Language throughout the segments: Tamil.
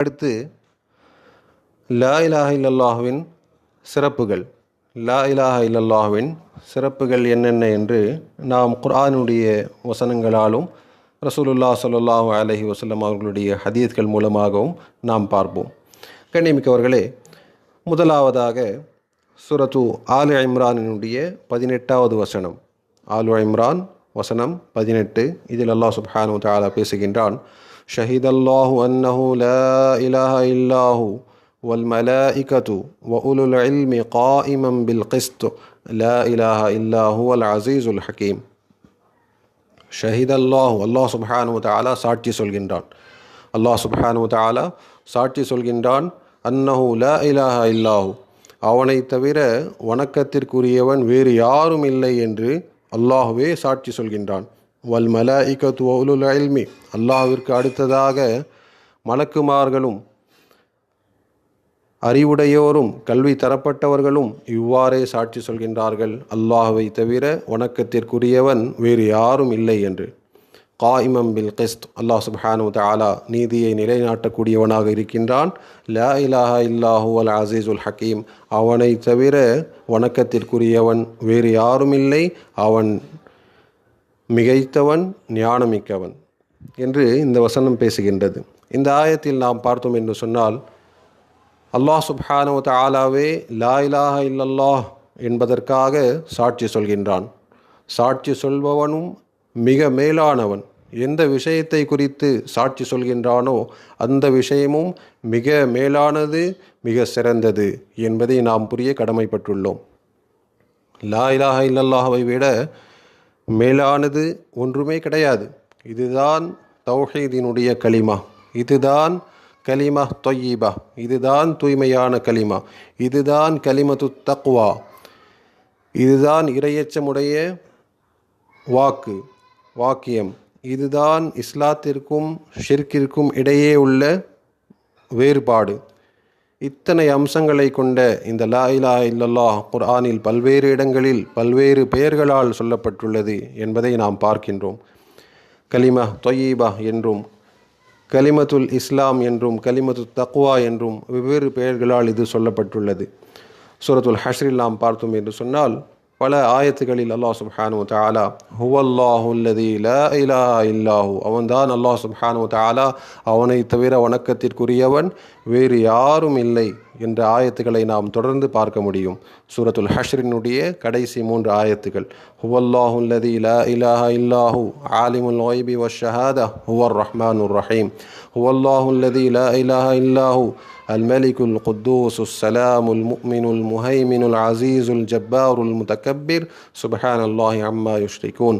அடுத்து லா இலாஹ இல்லல்லாஹுவின் சிறப்புகள். லா இலாஹ இல்லல்லாஹுவின் சிறப்புகள் என்னென்ன என்று நாம் குர்ஆனுடைய வசனங்களாலும் ரசூலுல்லா ஸல்லல்லாஹு அலஹி வசல்லம் அவர்களுடைய ஹதீத்கள் மூலமாகவும் நாம் பார்ப்போம். கண்ணியமிக்கவர்களே முதலாவதாக சுரத்து ஆலு இம்ரானினுடைய பதினெட்டாவது வசனம். ஆலு இம்ரான் வசனம் பதினெட்டு. இதில் அல்லாஹ் சுப்ஹானு தாலா பேசுகின்றான் ஷஹீத் அல்லாஹு அன்னஹு லா இலாஹ இல்லாஹு والملائكة وأولو العلم قائما بالقسط لا إله إلا هو العزيز الحكيم ஷஹீத் அல்லாஹ் அல்லாஹ் சுப்ஹானு தஆலா சாட்சி சொல்கின்றான் அல்லாஹ் சுப்ஹானு தஆலா சாட்சி சொல்கின்றான் அன்னஹு லா இலாஹ இல்லாஹு அவனை தவிர வணக்கத்திற்குரியவன் வேறு யாரும் இல்லை என்று அல்லாஹுவே சாட்சி சொல்கின்றான் வல் மலாயிகத்து உலுல் அல்மி அல்லாஹிற்கு அடுத்ததாக மலக்குமார்களும் அறிவுடையோரும் கல்வி தரப்பட்டவர்களும் இவ்வாறே சாட்சி சொல்கின்றார்கள். அல்லாஹுவை தவிர வணக்கத்திற்குரியவன் வேறு யாரும் இல்லை என்று. காயிமம் பில் கிஸ்த். அல்லாஹ் சுப்ஹானு தாலா நீதியை நிலைநாட்டக்கூடியவனாக இருக்கின்றான். லா இலாஹா இல்லாஹு அல் அசீசுல் ஹக்கீம் அவனை தவிர வணக்கத்திற்குரியவன் வேறு யாரும் இல்லை. அவன் மிகைத்தவன் ஞானமிக்கவன் என்று இந்த வசனம் பேசுகின்றது. இந்த ஆயத்தில் நாம் பார்த்தோம் என்று சொன்னால் அல்லாஹ் சுப்ஹானு தாலாவே லா இலாஹ இல்லல்லாஹ் என்பதற்காக சாட்சி சொல்கின்றான். சாட்சி சொல்பவனும் மிக மேலானவன். எந்த விஷயத்தை குறித்து சாட்சி சொல்கின்றானோ அந்த விஷயமும் மிக மேலானது மிக சிறந்தது என்பதை நாம் புரிய கடமைப்பட்டுள்ளோம். லா இலாஹ இல்லல்லாஹவை விட மேலானது ஒன்றுமே கிடையாது. இதுதான் தௌஹீதினுடைய களிமா. இதுதான் கலிமா தொய்யீபா. இதுதான் தூய்மையான கலிமா இதுதான் கலிமத்து தக்வா. இதுதான் இரையச்சமுடைய வாக்கு வாக்கியம். இதுதான் இஸ்லாத்திற்கும் ஷிர்கிற்கும் இடையே உள்ள வேறுபாடு. இத்தனை அம்சங்களை கொண்ட இந்த லா இலா இல்லல்லா குர்ஆனில் பல்வேறு இடங்களில் பல்வேறு பெயர்களால் சொல்லப்பட்டுள்ளது என்பதை நாம் பார்க்கின்றோம். கலிமா தொயீபா என்றும் கலிமத்துல் இஸ்லாம் என்றும் கலிமத்து தக்வா என்றும் வெவ்வேறு பெயர்களால் இது சொல்லப்பட்டுள்ளது. சூரத்துல் ஹஷ்ரில் நாம் பார்த்தோம் என்று சொன்னால் பல ஆயத்துகளில் அல்லாஹ் சுப்ஹானு தாலா ஹுவல்லாஹுல்லதி லா இலா இல்லாஹு அவன்தான் அல்லாஹ் சுப்ஹானு தாலா அவனை தவிர வணக்கத்திற்குரியவன் வேறு யாரும் இல்லை. என்ற ஆயத்துக்களை நாம் தொடர்ந்து பார்க்க முடியும் சூரத்துல் ஹஷ்ரினுடைய கடைசி மூன்று ஆயத்துகள் ஹுவல்லாஹுல்லதி லா இலாஹா இல்லாஹு ஆலிமுல் ஒய்பி வஷஹாதா ஹுவர் ரஹ்மானுர் ரஹீம் ஹுவல்லாஹுல்லதி லா இலாஹா இல்லாஹு الملك القدوس السلام المؤمن المهيمن العزيز الجبار المتكبر سبحان الله عما يشركون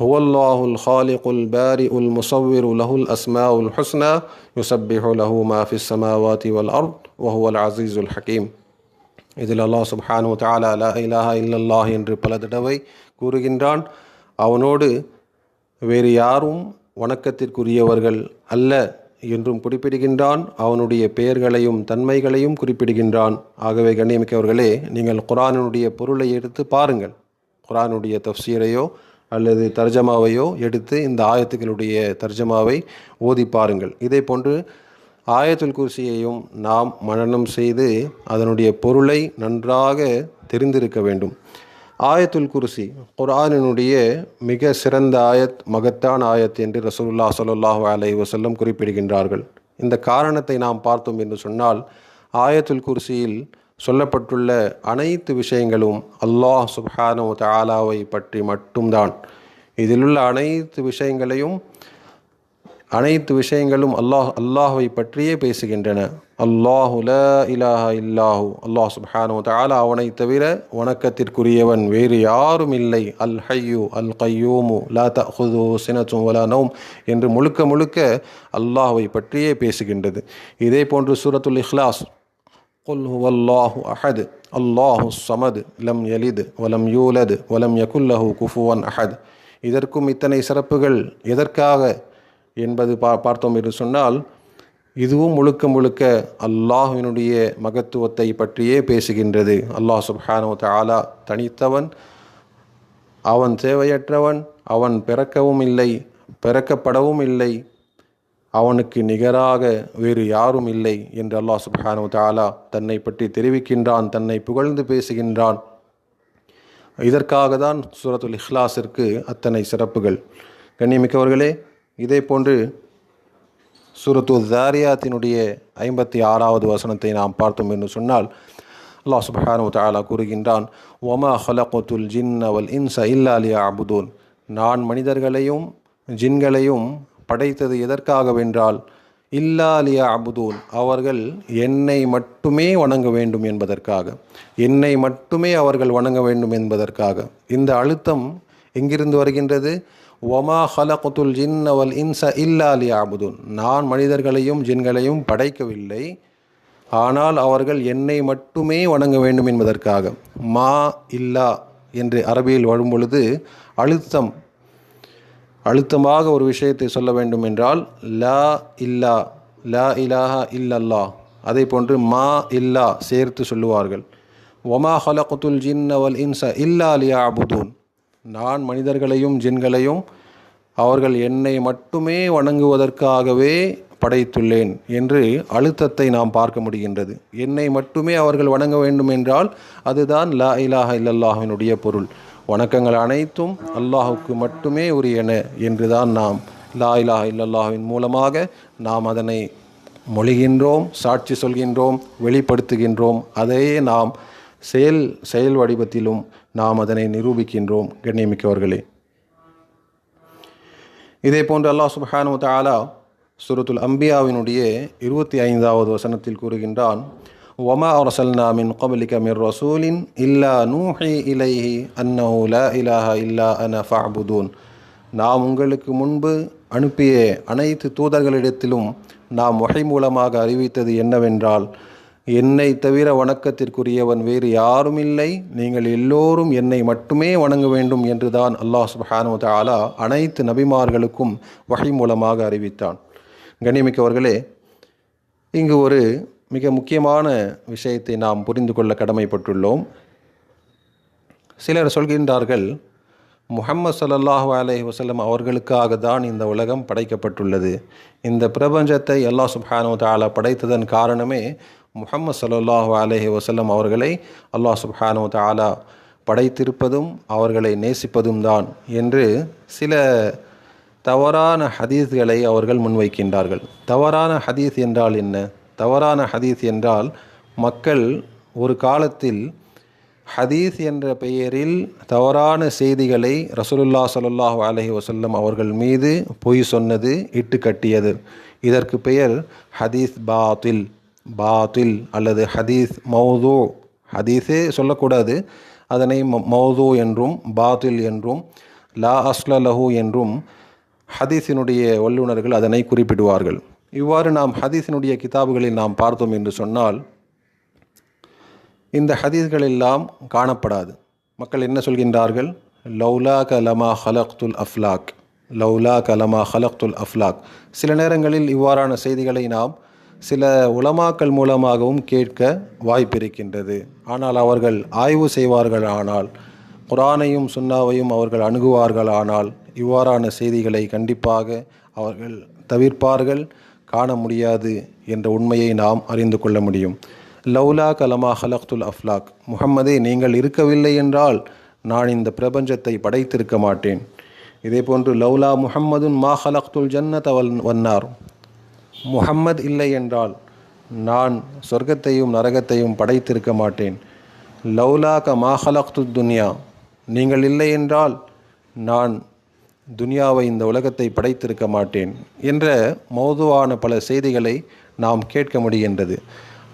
هو الله الخالق البارئ المصور له الأسماء الحسنى يسبح له ما في السماوات والأرض وهو العزيز الحكيم இதில் அல்லாஹ் சுப்ஹானு தாலா லா இலாஹா இல்லல்லாஹ் என்று பல தடவை கூறுகின்றான் அவனோடு வேறு யாரும் வணக்கத்திற்குரியவர்கள் அல்ல என்றும் குறிப்பிடுகின்றான் அவனுடைய பெயர்களையும் தன்மைகளையும் குறிப்பிடுகின்றான் ஆகவே கண்ணியமிக்கவர்களே நீங்கள் குரானுடைய பொருளை எடுத்து பாருங்கள் குரானுடைய தப்சீரையோ அல்லது தர்ஜமாவையோ எடுத்து இந்த ஆயத்துக்களுடைய தர்ஜமாவை ஓதி பாருங்கள். இதே போன்று ஆயத்துல் குர்சியையும் நாம் மனனம் செய்து அதனுடைய பொருளை நன்றாக தெரிந்திருக்க வேண்டும். ஆயத்துல் குர்சி குரானினுடைய மிக சிறந்த ஆயத் மகத்தான ஆயத் என்று ரசூல்லா ஸல்லல்லாஹு அலை வசல்லம் குறிப்பிடுகின்றார்கள். இந்த காரணத்தை நாம் பார்த்தோம் என்று சொன்னால் ஆயத்துல் குர்சியில் சொல்லப்பட்டுள்ள அனைத்து விஷயங்களும் அல்லாஹ் சுப்ஹானு தாலாவை பற்றி மட்டும்தான். இதிலுள்ள அனைத்து விஷயங்களையும் அனைத்து விஷயங்களும் அல்லாஹ் அல்லாஹுவை பற்றியே பேசுகின்றன. அல்லாஹுல இலாஹ இல்லாஹு. அல்லாஹ் சுப்ஹானு தாலா அவனை தவிர வணக்கத்திற்குரியவன் வேறு யாரும் இல்லை. அல் ஹய்யு அல் கையூமு லா தஹுது சினத்தும் வலா நோம் என்று முழுக்க முழுக்க அல்லாஹுவை பற்றியே பேசுகின்றது. இதே போன்று சூரத்துல் இஹ்லாஸ் قل هو الله أحد الله الصمد لم يلد ولم يولد ولم يكن له كفوا أحد இதற்கும் இத்தனை சிறப்புகள் எதற்காக என்பது பா பார்த்தோம் என்று சொன்னால் இதுவும் முழுக்க முழுக்க அல்லாஹினுடைய மகத்துவத்தை பற்றியே பேசுகின்றது அல்லாஹ் சுப்ஹானு தஆலா தனித்தவன் அவன் தேவையற்றவன் அவன் பிறக்கவும் இல்லை பிறக்கப்படவும் இல்லை அவனுக்கு நிகராக வேறு யாரும் இல்லை என்று அல்லாஹ் சுப்ஹானு தாலா தன்னை பற்றி தெரிவிக்கின்றான் தன்னை புகழ்ந்து பேசுகின்றான். இதற்காக தான் சூரத்துல் இஹ்லாஸிற்கு அத்தனை சிறப்புகள். கண்ணியமிக்கவர்களே இதே போன்று சூரத்து தாரியாத்தினுடைய ஐம்பத்தி ஆறாவது வசனத்தை நாம் பார்த்தோம் என்று சொன்னால் அல்லாஹ் சுப்ஹானு தாலா கூறுகின்றான் ஒமா ஹலகுத்துல் ஜின் அவல் இன்ச இல்லா லியா அபுதூன் நான் மனிதர்களையும் ஜின்களையும் படைத்தது எதற்காகவென்றால் இல்லா லியா அபுதூன் அவர்கள் என்னை மட்டுமே வணங்க வேண்டும் என்பதற்காக. என்னை மட்டுமே அவர்கள் வணங்க வேண்டும் என்பதற்காக. இந்த அழுத்தம் எங்கிருந்து வருகின்றது? ஒமா ஹலகுத்துல் ஜின் அவல் இன்ச இல்லா லியா அபுதூன் நான் மனிதர்களையும் ஜின்களையும் படைக்கவில்லை. ஆனால் அவர்கள் என்னை மட்டுமே வணங்க வேண்டும் என்பதற்காக. மா இல்லா என்று அரபியில் வரும் பொழுது அழுத்தம் அழுத்தமாக ஒரு விஷயத்தை சொல்ல வேண்டும் என்றால் லா இல்லா லா இலாஹா இல்லல்லா அதே போன்று மா இல்லா சேர்த்து சொல்லுவார்கள். ஒமா ஹலகுத்துல் ஜின் அவல் இன்ச இல்லா லியா அபுதூன் நான் மனிதர்களையும் ஜின்களையும் அவர்கள் என்னை மட்டுமே வணங்குவதற்காகவே படைத்துள்ளேன் என்று அழுத்தத்தை நாம் பார்க்க முடிகின்றது. என்னை மட்டுமே அவர்கள் வணங்க வேண்டும் என்றால் அதுதான் லா இலாஹ இல்லல்லாஹினுடைய பொருள். வணக்கங்கள் அனைத்தும் அல்லாஹுக்கு மட்டுமே உரியன என்றுதான் நாம் லா இலாஹ இல்லல்லாஹின் மூலமாக நாம் அதனை மொழிகின்றோம் சாட்சி சொல்கின்றோம் வெளிப்படுத்துகின்றோம். அதையே நாம் செயல் செயல் வடிவத்திலும் நாம் அதனை நிரூபிக்கின்றோம். கண்ணியமிக்கவர்களே. இதே போன்று அல்லாஹ் சுபஹானு தாலா சுரத்துல் அம்பியாவினுடைய இருபத்தி ஐந்தாவது வசனத்தில் கூறுகின்றான் ஒமா அரசல்னா மின் கபலிக மிர் ரசூலின் இல்லா நூஹி இலைஹி அன்னஹு லா இலாஹ இல்லா அன ஃபஅபுதூன் நாம் உங்களுக்கு முன்பு அனுப்பிய அனைத்து தூதர்களிடத்திலும் நாம் வகை மூலமாக அறிவித்தது என்னவென்றால் என்னை தவிர வணக்கத்திற்குரியவன் வேறு யாரும் இல்லை. நீங்கள் எல்லோரும் என்னை மட்டுமே வணங்க வேண்டும் என்றுதான் அல்லாஹ் சுப்ஹானு தாலா அனைத்து நபிமார்களுக்கும் வகை மூலமாக அறிவித்தான். கண்ணியமிக்கவர்களே இங்கு ஒரு மிக முக்கியமான விஷயத்தை நாம் புரிந்து கொள்ள கடமைப்பட்டுள்ளோம். சிலர் சொல்கின்றார்கள் முஹம்மது ஸல்லல்லாஹு அலஹி வசலம் அவர்களுக்காக தான் இந்த உலகம் படைக்கப்பட்டுள்ளது. இந்த பிரபஞ்சத்தை அல்லாஹ் சுப்ஹானு தாலா படைத்ததன் காரணமே முஹம்மது ஸல்லல்லாஹு அலஹி வசலம் அவர்களை அல்லாஹ் சுப்ஹானு தாலா படைத்திருப்பதும் அவர்களை நேசிப்பதும் தான் என்று சில தவறான ஹதீஸ்களை அவர்கள் முன்வைக்கின்றார்கள். தவறான ஹதீஸ் என்றால் என்ன? தவறான ஹதீஸ் என்றால் மக்கள் ஒரு காலத்தில் ஹதீஸ் என்ற பெயரில் தவறான செய்திகளை ரசூலுல்லா சல்லாஹ் அலஹி வசல்லம் அவர்கள் மீது பொய் சொன்னது இட்டு கட்டியது. இதற்கு பெயர் ஹதீஸ் பாத்தில் பாத்தில் அல்லது ஹதீஸ் மௌதோ. ஹதீஸே சொல்லக்கூடாது. அதனை ம- மௌது என்றும் பாத்தில் என்றும் லா அஸ்ல லஹு என்றும் ஹதீஸினுடைய வல்லுநர்கள் அதனை குறிப்பிடுவார்கள். இவ்வாறு நாம் ஹதீஸினுடைய கிதாபுகளில் நாம் பார்த்தோம் என்று சொன்னால் இந்த ஹதீஸ்கள் எல்லாம் காணப்படாது. மக்கள் என்ன சொல்கின்றார்கள்? லௌலா கலமா ஹலக்துல் அஃப்லாக் லௌலா கலமா ஹலக்துல் அஃப்லாக். சில நேரங்களில் இவ்வாறான செய்திகளை நாம் சில உலமாக்கள் மூலமாகவும் கேட்க வாய்ப்பிருக்கின்றது ஆனால் அவர்கள் ஆய்வு செய்வார்கள் ஆனால் குரானையும் சுன்னாவையும் அவர்கள் அணுகுவார்கள் ஆனால் இவ்வாறான செய்திகளை கண்டிப்பாக அவர்கள் தவிர்ப்பார்கள். காண முடியாது என்ற உண்மையை நாம் அறிந்து கொள்ள முடியும். லௌலா கலமா ஹலக்துல் அஃப்லாக் முகம்மதே நீங்கள் இருக்கவில்லை என்றால் நான் இந்த பிரபஞ்சத்தை படைத்திருக்க மாட்டேன். இதே போன்று லௌலா முஹம்மதுன் மா ஹலக்துல் ஜன்னத் வல் வன்னார். முஹம்மத் இல்லை என்றால் நான் சொர்க்கத்தையும் நரகத்தையும் படைத்திருக்க மாட்டேன். லௌலா க மா ஹலக்து துன்யா நீங்கள் இல்லை என்றால் நான் துனியாவை இந்த உலகத்தை படைத்திருக்க மாட்டேன் என்ற மோதுவான பல செய்திகளை நாம் கேட்க முடிகின்றது.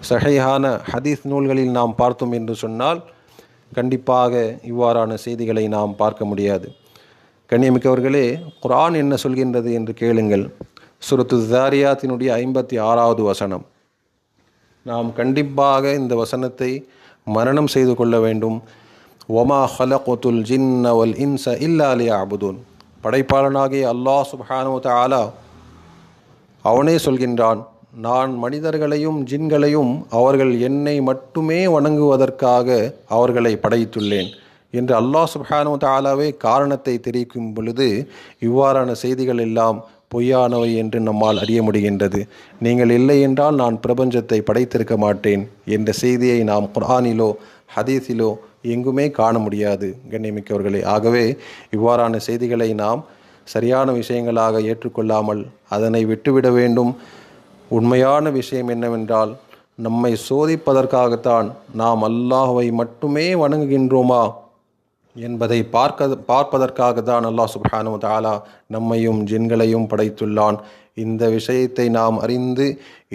சஹையான ஹதீஸ் நூல்களில் நாம் பார்த்தோம் என்று சொன்னால் கண்டிப்பாக இவ்வாறான செய்திகளை நாம் பார்க்க முடியாது. கண்ணியமிக்கவர்களே குரான் என்ன சொல்கின்றது என்று கேளுங்கள். சுரத்து ஜாரியாத்தினுடைய ஐம்பத்தி ஆறாவது வசனம். நாம் கண்டிப்பாக இந்த வசனத்தை மரணம் செய்து கொள்ள வேண்டும். ஒமா ஹலகொத்துல் ஜின்ன இன்ச இல்லா லியஅபுதூன் படைப்பாளனாகிய அல்லாஹ் சுப்ஹானஹு ஆலா அவனே சொல்கின்றான் நான் மனிதர்களையும் ஜின்களையும் அவர்கள் என்னை மட்டுமே வணங்குவதற்காக அவர்களை படைத்துள்ளேன் என்று அல்லாஹ் சுப்ஹானு தாலாவே காரணத்தை தெரிவிக்கும் பொழுது இவ்வாறான செய்திகள் எல்லாம் பொய்யானவை என்று நம்மால் அறிய முடிகின்றது. நீங்கள் இல்லை என்றால் நான் பிரபஞ்சத்தை படைத்திருக்க மாட்டேன் என்ற செய்தியை நாம் குரானிலோ ஹதீஸிலோ எங்குமே காண முடியாது கண்ணியமிக்கவர்களே. ஆகவே இவ்வாறான செய்திகளை நாம் சரியான விஷயங்களாக ஏற்றுக்கொள்ளாமல் அதனை விட்டுவிட வேண்டும். உண்மையான விஷயம் என்னவென்றால் நம்மை சோதிப்பதற்காகத்தான் நாம் அல்லாஹுவை மட்டுமே வணங்குகின்றோமா என்பதை பார்க்க பார்ப்பதற்காக தான் அல்லாஹ் சுப்ஹானு தாலா நம்மையும் ஜின்களையும் படைத்துள்ளான். இந்த விஷயத்தை நாம் அறிந்து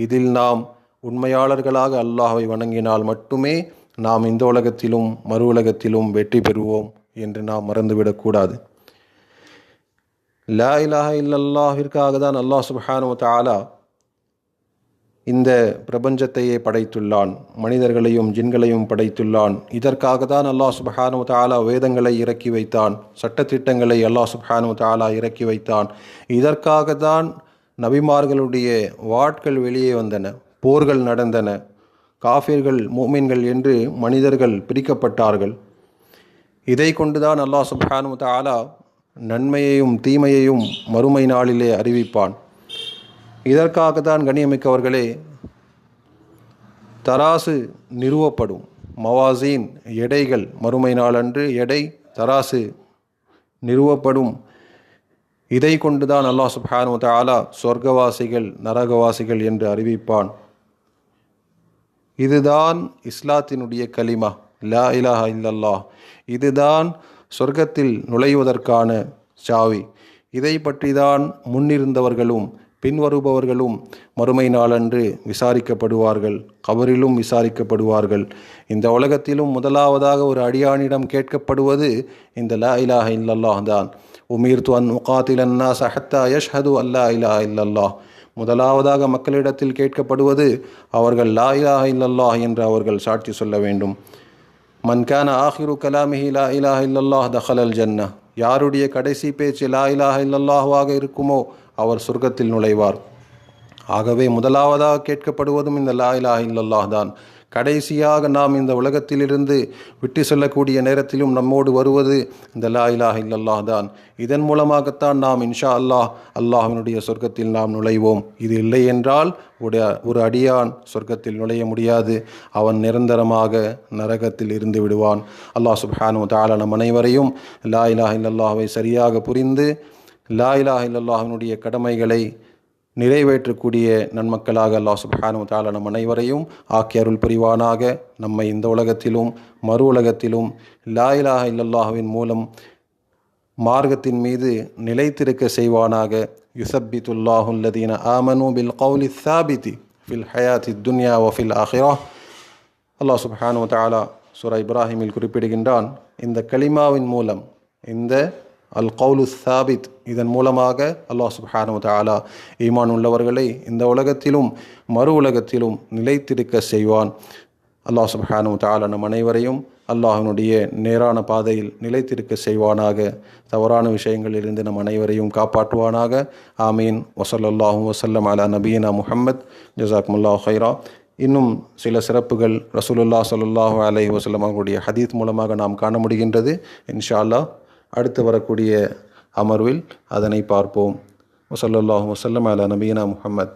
இதில் நாம் உண்மையாளர்களாக அல்லாஹ்வை வணங்கினால் மட்டுமே நாம் இந்த உலகத்திலும் மறு உலகத்திலும் வெற்றி பெறுவோம் என்று நாம் மறந்துவிடக்கூடாது லா இலாஹ இல்லல்லாஹிற்காக தான் அல்லாஹ் சுபஹானு தாலா இந்த பிரபஞ்சத்தையே படைத்துள்ளான் மனிதர்களையும் ஜின்களையும் படைத்துள்ளான். இதற்காக தான் அல்லாஹ் சுபஹானு தாலா வேதங்களை இறக்கி வைத்தான் சட்டத்திட்டங்களை அல்லாஹ் சுபஹானு தாலா இறக்கி வைத்தான். இதற்காக தான் நபிமார்களுடைய வாட்கள் வெளியே வந்தன போர்கள் நடந்தன. காஃபிர்கள் மூமின்கள் என்று மனிதர்கள் பிரிக்கப்பட்டார்கள். இதை கொண்டுதான் அல்லாஹ் சுப்ஹானு தாலா நன்மையையும் தீமையையும் மறுமை நாளிலே அறிவிப்பான். இதற்காக தான் கண்ணியமிக்கவர்களே தராசு நிறுவப்படும். மவாசீன் எடைகள் மறுமை நாளன்று எடை தராசு நிறுவப்படும். இதை கொண்டுதான் அல்லாஹ் சுப்ஹானு தாலா சொர்க்கவாசிகள் நரகவாசிகள் என்று அறிவிப்பான். இதுதான் இஸ்லாத்தினுடைய கலிமா. லா இலாஹா இல்லல்லா இதுதான் சொர்க்கத்தில் நுழைவதற்கான சாவி. இதை பற்றி தான் முன்னிருந்தவர்களும் பின்வருபவர்களும் மறுமை நாளன்று விசாரிக்கப்படுவார்கள் கபரிலும் விசாரிக்கப்படுவார்கள். இந்த உலகத்திலும் முதலாவதாக ஒரு அடியானிடம் கேட்கப்படுவது இந்த லா இலாஹ இல்லல்லாஹ் தான். உமீர்த்து அன் முகாத்திலன்னா சஹத்தா யஷ்ஹது அல்லா இலாஹ இல்லல்லாஹ். முதலாவதாக மக்களிடத்தில் கேட்கப்படுவது அவர்கள் லா இலாஹ இல்லல்லாஹ் என்று அவர்கள் சாட்சி சொல்ல வேண்டும். மன்கான ஆஹிரு கலாமிஹி லா இலாஹ இல்லல்லாஹ் தஹலல் ஜன்னா யாருடைய கடைசி பேச்சு லா இலாஹ இல்லல்லாஹுவாக இருக்குமோ அவர் சொர்க்கத்தில் நுழைவார். ஆகவே முதலாவதாக கேட்கப்படுவதும் இந்த லா இலாஹ இல்லல்லாஹ் தான். கடைசியாக நாம் இந்த உலகத்திலிருந்து விட்டு செல்லக்கூடிய நேரத்திலும் நம்மோடு வருவது இந்த லா இலாஹ இல்லல்லாஹ் தான். இதன் மூலமாகத்தான் நாம் இன்ஷா அல்லாஹ் அல்லாஹினுடைய சொர்க்கத்தில் நாம் நுழைவோம். இது இல்லை என்றால் உடைய ஒரு அடியான் சொர்க்கத்தில் நுழைய முடியாது. அவன் நிரந்தரமாக நரகத்தில் இருந்து விடுவான். அல்லாஹ் சுப்ஹானு தாலா நம் அனைவரையும் லா இலாஹ இல்லல்லாஹ்வை சரியாக புரிந்து லா இலாஹ இல்லல்லாஹினுடைய கடமைகளை நிறைவேற்றக்கூடிய நன்மக்களாக அல்லாஹ் சுப்ஹானு தாலா நம் அனைவரையும் ஆக்கி அருள் புரிவானாக. நம்மை இந்த உலகத்திலும் மறு உலகத்திலும் லா இலாஹ இல்லல்லாஹுவின் மூலம் மார்க்கத்தின் மீது நிலைத்திருக்க செய்வானாக. யுசப்பித்துல்லாஹுல்லதீன ஆமனு பில் கௌலி சாபிதி ஃபில் ஹயாத்தி துன்யா வஃபில் ஆஹிரா அல்லாஹ் சுப்ஹானு தாலா சுரா இப்ராஹிமில் குறிப்பிடுகின்றான் இந்த கலிமாவின் மூலம் இந்த அல் கவுலு சாபித் இதன் மூலமாக அல்லாஹ் சுப்ஹானு தாலா ஈமான் உள்ளவர்களை இந்த உலகத்திலும் மறு உலகத்திலும் நிலைத்திருக்க செய்வான். அல்லாஹ் சுப்ஹானு தாலா நம் அனைவரையும் அல்லாஹினுடைய நேரான பாதையில் நிலைத்திருக்க செய்வானாக. தவறான விஷயங்களிலிருந்து நம் அனைவரையும் காப்பாற்றுவானாக. ஆமீன். வசல்லாஹூ வசல்லம் அலா நபீனா முஹம்மத். ஜசாக்முல்லா ஹைரா இன்னும் சில சிறப்புகள் ரசூலுல்லா சல்லாஹூ அலை வசல்லம் அவர்களுடைய ஹதீத் மூலமாக நாம் காண முடிகின்றது. இன்ஷா அல்லாஹ். அடுத்து வரக்கூடிய அமர்வில் அதனை பார்ப்போம். வசல்லாஹூ வசல்லம் அலா நபீனா முஹம்மத்.